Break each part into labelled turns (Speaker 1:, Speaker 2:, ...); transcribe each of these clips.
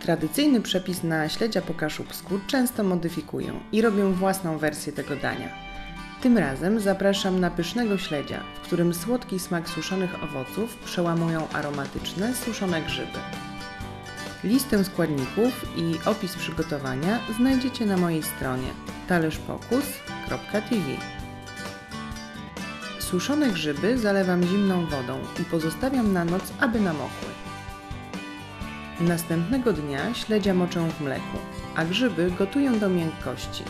Speaker 1: Tradycyjny przepis na śledzia po kaszubsku często modyfikują i robią własną wersję tego dania. Tym razem zapraszam na pysznego śledzia, w którym słodki smak suszonych owoców przełamują aromatyczne suszone grzyby. Listę składników i opis przygotowania znajdziecie na mojej stronie talerzpokus.tv. Suszone grzyby zalewam zimną wodą i pozostawiam na noc, aby namokły. Następnego dnia śledzia moczę w mleku, a grzyby gotuję do miękkości.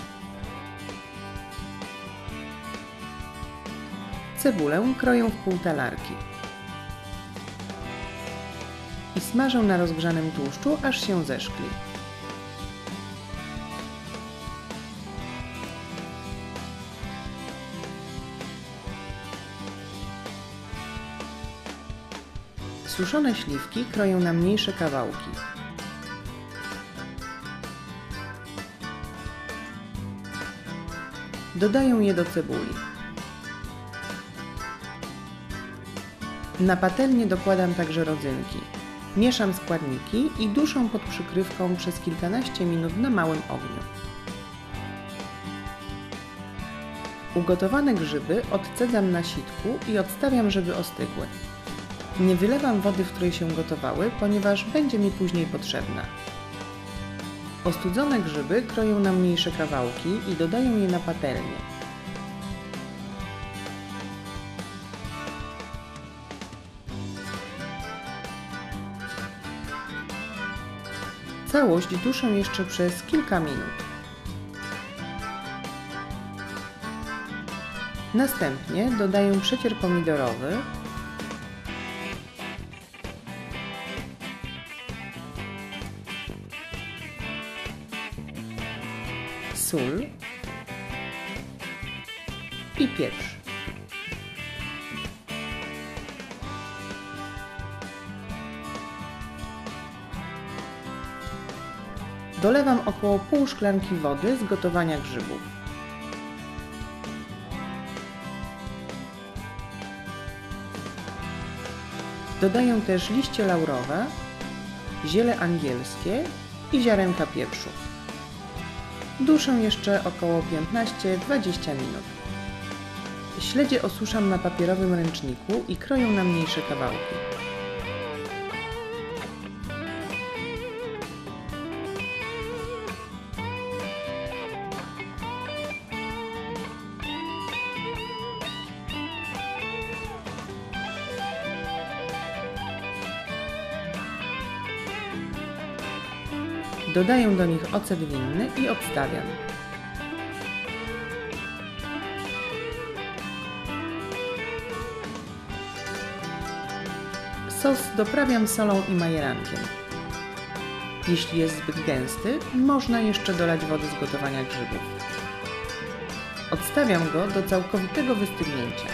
Speaker 1: Cebulę kroję w półtalarki i smażę na rozgrzanym tłuszczu, aż się zeszkli. Suszone śliwki kroję na mniejsze kawałki. Dodaję je do cebuli. Na patelnię dokładam także rodzynki. Mieszam składniki i duszę pod przykrywką przez kilkanaście minut na małym ogniu. Ugotowane grzyby odcedzam na sitku i odstawiam, żeby ostygły. Nie wylewam wody, w której się gotowały, ponieważ będzie mi później potrzebna. Ostudzone grzyby kroję na mniejsze kawałki i dodaję je na patelnię. Całość duszę jeszcze przez kilka minut. Następnie dodaję przecier pomidorowy, sól i pieprz. Dolewam około pół szklanki wody z gotowania grzybów. Dodaję też liście laurowe, ziele angielskie i ziarenka pieprzu. Duszę jeszcze około 15-20 minut. Śledzie osuszam na papierowym ręczniku i kroję na mniejsze kawałki. Dodaję do nich ocet winny i odstawiam. Sos doprawiam solą i majerankiem. Jeśli jest zbyt gęsty, można jeszcze dolać wody z gotowania grzybów. Odstawiam go do całkowitego wystygnięcia.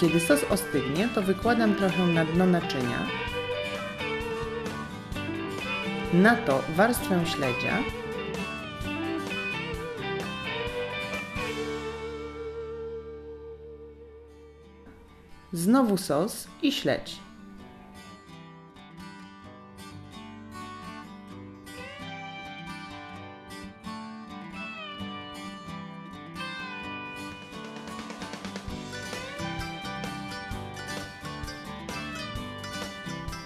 Speaker 1: Kiedy sos ostygnie, to wykładam trochę na dno naczynia na to warstwę śledzia. Znowu sos i śledź.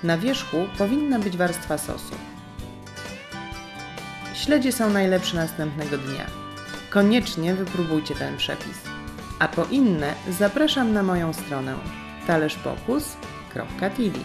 Speaker 1: Na wierzchu powinna być warstwa sosu. Śledzie są najlepsze następnego dnia. Koniecznie wypróbujcie ten przepis. A po inne zapraszam na moją stronę talerzpokus.tv